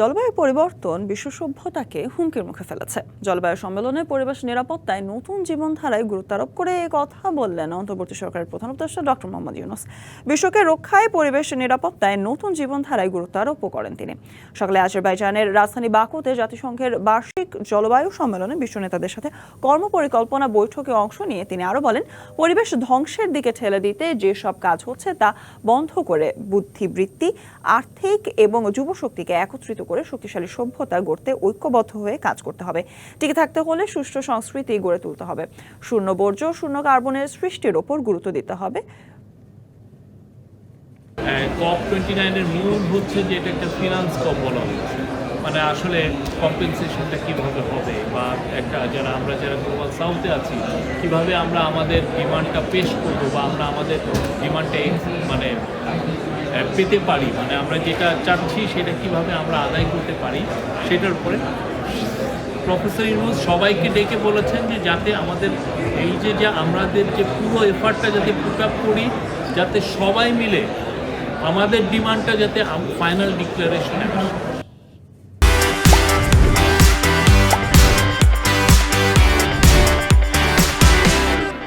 জলবায়ু পরিবর্তন বিশ্ব সভ্যতাকে হুমকির মুখে ফেলেছে। জলবায়ু সম্মেলনে পরিবেশ নিরাপত্তায় নতুন জীবনধারায় গুরুত্ব আরোপ করে এ কথা বললেন অন্তর্বর্তী সরকারের প্রধান উপদেষ্টা ডক্টর মোহাম্মদ ইউনুস। বিশ্বকে রক্ষায় পরিবেশ নিরাপত্তায় নতুন জীবনধারায় গুরুত্ব আরোপও করেন তিনি। সকালে আজারবাইজানের রাজধানী বাকুতে জাতিসংঘের বার্ষিক জলবায়ু সম্মেলনে বিশ্ব নেতাদের সাথে কর্মপরিকল্পনা বৈঠকে অংশ নিয়ে তিনি আরও বলেন, পরিবেশ ধ্বংসের দিকে ঠেলে দিতে যেসব কাজ হচ্ছে তা বন্ধ করে বুদ্ধিবৃত্তি, আর্থিক এবং যুবশক্তিকে একত্রিত করে শক্তিশালী সভ্যতা গড়তে ঐক্যবদ্ধ হয়ে কাজ করতে হবে। টিকে থাকতে হলে সুষ্ঠু সংস্কৃতি গড়ে তুলতে হবে। শূন্য বর্জ্য, শূন্য কার্বনের সৃষ্টির ওপর গুরুত্ব দিতে হবে। কপ টোয়েন্টি নাইনের মূল হচ্ছে যে এটা একটা ফিনান্স কপ বলা হচ্ছে। মানে আসলে কম্পেনসেশনটা কীভাবে হবে বা একটা যারা, আমরা যারা গ্লোবাল সাউথে আছি, কীভাবে আমরা আমাদের ডিমান্ডটা পেশ করব বা আমরা আমাদের ডিমান্ডটা মানে পেতে পারি মানে আমরা যেটা চাচ্ছি সেটা কীভাবে আমরা আদায় করতে পারি, সেটার উপরে প্রফেসর ইউনুস সবাইকে ডেকে বলেছেন যে যাতে আমাদের এই যে যে আমাদের যে পুরো এফার্টটা যাতে পুট আপ করি, যাতে সবাই মিলে আমাদের ডিমান্ডটা যাতে ফাইনাল ডিক্লারেশনে